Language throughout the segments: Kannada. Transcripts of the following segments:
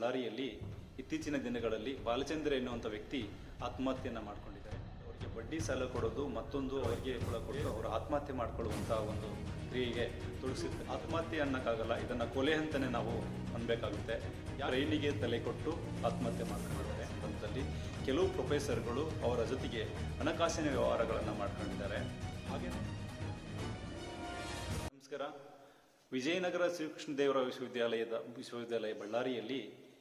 ಬಳ್ಳಾರಿಯಲ್ಲಿ ಇತ್ತೀಚಿನ ದಿನಗಳಲ್ಲಿ ಬಾಲಚಂದ್ರ ಎನ್ನುವಂಥ ವ್ಯಕ್ತಿ ಆತ್ಮಹತ್ಯೆಯನ್ನು ಮಾಡ್ಕೊಂಡಿದ್ದಾರೆ. ಅವರಿಗೆ ಬಡ್ಡಿ ಸಾಲ ಕೊಡೋದು ಮತ್ತೊಂದು ಅವರಿಗೆ ಕೂಡ ಕೊಟ್ಟು ಅವರು ಆತ್ಮಹತ್ಯೆ ಮಾಡಿಕೊಳ್ಳುವಂಥ ಒಂದು ಕ್ರಿಯೆಗೆ ತುಳಿಸಿದ್ದು ಆತ್ಮಹತ್ಯೆ ಅನ್ನೋಕ್ಕಾಗಲ್ಲ, ಇದನ್ನು ಕೊಲೆ ಅಂತಲೇ ನಾವು ಅನ್ಬೇಕಾಗುತ್ತೆ. ರೈಲಿಗೆ ತಲೆ ಕೊಟ್ಟು ಆತ್ಮಹತ್ಯೆ ಮಾಡ್ಕೊಂಡಿದ್ದಾರೆ. ಅಂತಲ್ಲಿ ಕೆಲವು ಪ್ರೊಫೆಸರ್ಗಳು ಅವರ ಜೊತೆಗೆ ಹಣಕಾಸಿನ ವ್ಯವಹಾರಗಳನ್ನು ಮಾಡ್ಕೊಂಡಿದ್ದಾರೆ. ಹಾಗೆ ನಮಸ್ಕಾರ. ವಿಜಯನಗರ ಶ್ರೀಕೃಷ್ಣದೇವರ ವಿಶ್ವವಿದ್ಯಾಲಯದ ವಿಶ್ವವಿದ್ಯಾಲಯ ಬಳ್ಳಾರಿಯಲ್ಲಿ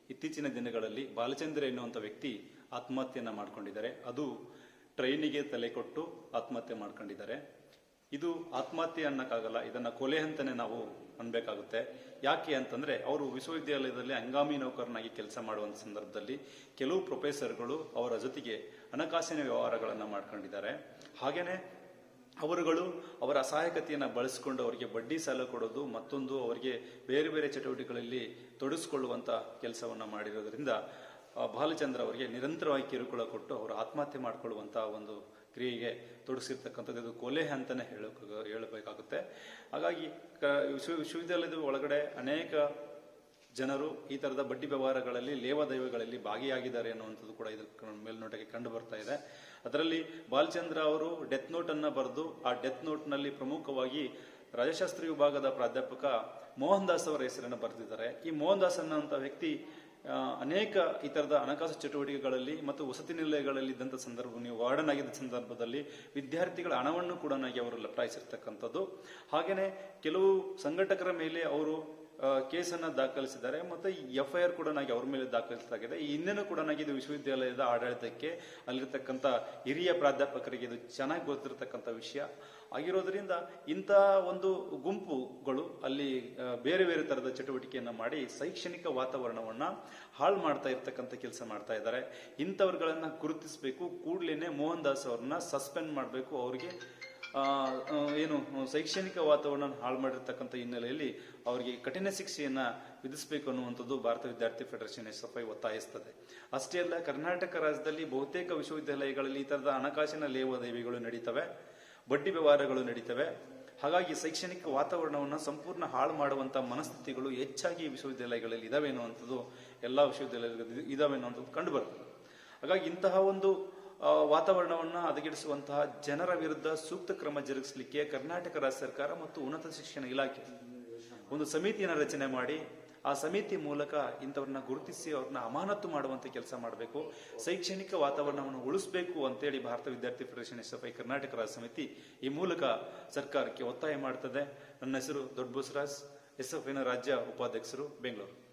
ಇತ್ತೀಚಿನ ದಿನಗಳಲ್ಲಿ ಬಾಲಚಂದ್ರ ಎನ್ನುವಂಥ ವ್ಯಕ್ತಿ ಆತ್ಮಹತ್ಯೆಯನ್ನು ಮಾಡ್ಕೊಂಡಿದ್ದಾರೆ. ಅದು ಟ್ರೈನಿಗೆ ತಲೆ ಕೊಟ್ಟು ಆತ್ಮಹತ್ಯೆ ಮಾಡ್ಕೊಂಡಿದ್ದಾರೆ. ಇದು ಆತ್ಮಹತ್ಯೆ ಅನ್ನಕ್ಕಾಗಲ್ಲ, ಇದನ್ನ ಕೊಲೆ ಅಂತಲೇ ನಾವು ಅನ್ಬೇಕಾಗುತ್ತೆ. ಯಾಕೆ ಅಂತಂದ್ರೆ, ಅವರು ವಿಶ್ವವಿದ್ಯಾಲಯದಲ್ಲಿ ಹಂಗಾಮಿ ನೌಕರನಾಗಿ ಕೆಲಸ ಮಾಡುವಂತ ಸಂದರ್ಭದಲ್ಲಿ ಕೆಲವು ಪ್ರೊಫೆಸರ್ಗಳು ಅವರ ಜೊತೆಗೆ ಹಣಕಾಸಿನ ವ್ಯವಹಾರಗಳನ್ನು ಮಾಡ್ಕೊಂಡಿದ್ದಾರೆ. ಹಾಗೇನೆ ಅವರುಗಳು ಅವರ ಅಸಹಾಯಕತೆಯನ್ನು ಬಳಸಿಕೊಂಡು ಅವರಿಗೆ ಬಡ್ಡಿ ಸಾಲ ಕೊಡೋದು, ಮತ್ತೊಂದು ಅವರಿಗೆ ಬೇರೆ ಬೇರೆ ಚಟುವಟಿಕೆಗಳಲ್ಲಿ ತೊಡಸ್ಕೊಳ್ಳುವಂಥ ಕೆಲಸವನ್ನು ಮಾಡಿರೋದ್ರಿಂದ ಬಾಲಚಂದ್ರ ಅವರಿಗೆ ನಿರಂತರವಾಗಿ ಕಿರುಕುಳ ಕೊಟ್ಟು ಅವರು ಆತ್ಮಹತ್ಯೆ ಮಾಡಿಕೊಳ್ಳುವಂಥ ಒಂದು ಕ್ರಿಯೆಗೆ ತೊಡಗಿಸಿರ್ತಕ್ಕಂಥದ್ದು. ಇದು ಕೊಲೆ ಅಂತಲೇ ಹೇಳಬೇಕಾಗುತ್ತೆ. ಹಾಗಾಗಿ ವಿಶ್ವ ವಿಶ್ವವಿದ್ಯಾಲಯದ ಒಳಗಡೆ ಅನೇಕ ಜನರು ಈ ತರದ ಬಡ್ಡಿ ವ್ಯವಹಾರಗಳಲ್ಲಿ ಲೇವಾದೇವಿಗಳಲ್ಲಿ ಭಾಗಿಯಾಗಿದ್ದಾರೆ ಅನ್ನುವಂಥದ್ದು ಕೂಡ ಇದರ ಮೇಲ್ನೋಟಕ್ಕೆ ಕಂಡು ಬರ್ತಾ ಇದೆ. ಅದರಲ್ಲಿ ಬಾಲಚಂದ್ರ ಅವರು ಡೆತ್ ನೋಟ್ ಅನ್ನ ಬರೆದು ಆ ಡೆತ್ ನೋಟ್ನಲ್ಲಿ ಪ್ರಮುಖವಾಗಿ ರಾಜಶಾಸ್ತ್ರಿ ವಿಭಾಗದ ಪ್ರಾಧ್ಯಾಪಕ ಮೋಹನ್ ದಾಸ್ ಅವರ ಹೆಸರನ್ನು ಬರೆದಿದ್ದಾರೆ. ಈ ಮೋಹನ್ ದಾಸ್ ಅನ್ನುವಂಥ ವ್ಯಕ್ತಿ ಅನೇಕ ಈ ತರದ ಹಣಕಾಸು ಚಟುವಟಿಕೆಗಳಲ್ಲಿ ಮತ್ತು ವಸತಿ ನಿಲಯಗಳಲ್ಲಿ ಇದ್ದಂಥ ಸಂದರ್ಭ, ನೀವು ವಾರ್ಡನ್ ಆಗಿದ್ದ ಸಂದರ್ಭದಲ್ಲಿ ವಿದ್ಯಾರ್ಥಿಗಳ ಹಣವನ್ನು ಕೂಡ ಅವರು ಲಪಟಾಯಿಸಿರ್ತಕ್ಕಂಥದ್ದು ಹಾಗೆಯೇ ಕೆಲವು ಸಂಘಟಕರ ಮೇಲೆ ಅವರು ಕೇಸನ್ನ ದಾಖಲಿಸಿದ್ದಾರೆ. ಮತ್ತೆ ಎಫ್ ಐ ಆರ್ ಕೂಡ ನನಗೆ ಅವ್ರ ಮೇಲೆ ದಾಖಲಿಸಲಾಗಿದೆ. ಹಿಂದೆನೂ ಕೂಡ ನನಗೆ ಇದು ವಿಶ್ವವಿದ್ಯಾಲಯದ ಆಡಳಿತಕ್ಕೆ ಅಲ್ಲಿರ್ತಕ್ಕಂಥ ಹಿರಿಯ ಪ್ರಾಧ್ಯಾಪಕರಿಗೆ ಇದು ಚೆನ್ನಾಗಿ ಗೊತ್ತಿರತಕ್ಕಂಥ ವಿಷಯ. ಆಗಿರೋದ್ರಿಂದ ಇಂಥ ಒಂದು ಗುಂಪುಗಳು ಅಲ್ಲಿ ಬೇರೆ ಬೇರೆ ತರದ ಚಟುವಟಿಕೆಯನ್ನು ಮಾಡಿ ಶೈಕ್ಷಣಿಕ ವಾತಾವರಣವನ್ನ ಹಾಳು ಮಾಡ್ತಾ ಇರ್ತಕ್ಕಂಥ ಕೆಲಸ ಮಾಡ್ತಾ ಇದ್ದಾರೆ. ಇಂಥವ್ರುಗಳನ್ನು ಗುರುತಿಸಬೇಕು. ಕೂಡಲೇ ಮೋಹನ್ ದಾಸ್ ಅವ್ರನ್ನ ಸಸ್ಪೆಂಡ್ ಮಾಡಬೇಕು. ಅವರಿಗೆ ಏನು, ಶೈಕ್ಷಣಿಕ ವಾತಾವರಣ ಹಾಳು ಮಾಡಿರ್ತಕ್ಕಂಥ ಹಿನ್ನೆಲೆಯಲ್ಲಿ ಅವರಿಗೆ ಕಠಿಣ ಶಿಕ್ಷೆಯನ್ನು ವಿಧಿಸಬೇಕು ಅನ್ನುವಂಥದ್ದು ಭಾರತ ವಿದ್ಯಾರ್ಥಿ ಫೆಡರೇಷನ್ ಎಸ್ ಎಫ್ ಐ ಒತ್ತಾಯಿಸ್ತದೆ. ಅಷ್ಟೇ ಅಲ್ಲ, ಕರ್ನಾಟಕ ರಾಜ್ಯದಲ್ಲಿ ಬಹುತೇಕ ವಿಶ್ವವಿದ್ಯಾಲಯಗಳಲ್ಲಿ ಈ ತರದ ಹಣಕಾಸಿನ ಲೇವಾದೇವಿಗಳು ನಡೀತವೆ, ಬಡ್ಡಿ ವ್ಯವಹಾರಗಳು ನಡೀತವೆ. ಹಾಗಾಗಿ ಶೈಕ್ಷಣಿಕ ವಾತಾವರಣವನ್ನು ಸಂಪೂರ್ಣ ಹಾಳು ಮಾಡುವಂಥ ಮನಸ್ಥಿತಿಗಳು ಹೆಚ್ಚಾಗಿ ವಿಶ್ವವಿದ್ಯಾಲಯಗಳಲ್ಲಿ ಇದಾವೆ ಅನ್ನುವಂಥದ್ದು ಎಲ್ಲ ವಿಶ್ವವಿದ್ಯಾಲಯಗಳಲ್ಲಿ ಇದಾವೆ ಅನ್ನುವಂಥದ್ದು ಕಂಡುಬರ್ತದೆ ಹಾಗಾಗಿ ಇಂತಹ ಒಂದು ವಾತಾವರಣವನ್ನ ಹದಗೆಡಿಸುವಂತಹ ಜನರ ವಿರುದ್ಧ ಸೂಕ್ತ ಕ್ರಮ ಜರುಗಿಸಲಿಕ್ಕೆ ಕರ್ನಾಟಕ ರಾಜ್ಯ ಸರ್ಕಾರ ಮತ್ತು ಉನ್ನತ ಶಿಕ್ಷಣ ಇಲಾಖೆ ಒಂದು ಸಮಿತಿಯನ್ನು ರಚನೆ ಮಾಡಿ, ಆ ಸಮಿತಿ ಮೂಲಕ ಇಂಥವ್ರನ್ನ ಗುರುತಿಸಿ ಅವ್ರನ್ನ ಅಮಾನತು ಮಾಡುವಂತ ಕೆಲಸ ಮಾಡಬೇಕು, ಶೈಕ್ಷಣಿಕ ವಾತಾವರಣವನ್ನು ಉಳಿಸಬೇಕು ಅಂತೇಳಿ ಭಾರತ ವಿದ್ಯಾರ್ಥಿ federation S F I Karnataka ರಾಜ್ಯ ಸಮಿತಿ ಈ ಮೂಲಕ ಸರ್ಕಾರಕ್ಕೆ ಒತ್ತಾಯ ಮಾಡ್ತದೆ. ನನ್ನ ಹೆಸರು ದೊಡ್ಡ ಬಸರಾಜ್ ಎಸ್ ಎಫ್ ಐನ ರಾಜ್ಯ ಉಪಾಧ್ಯಕ್ಷರು, ಬೆಂಗಳೂರು.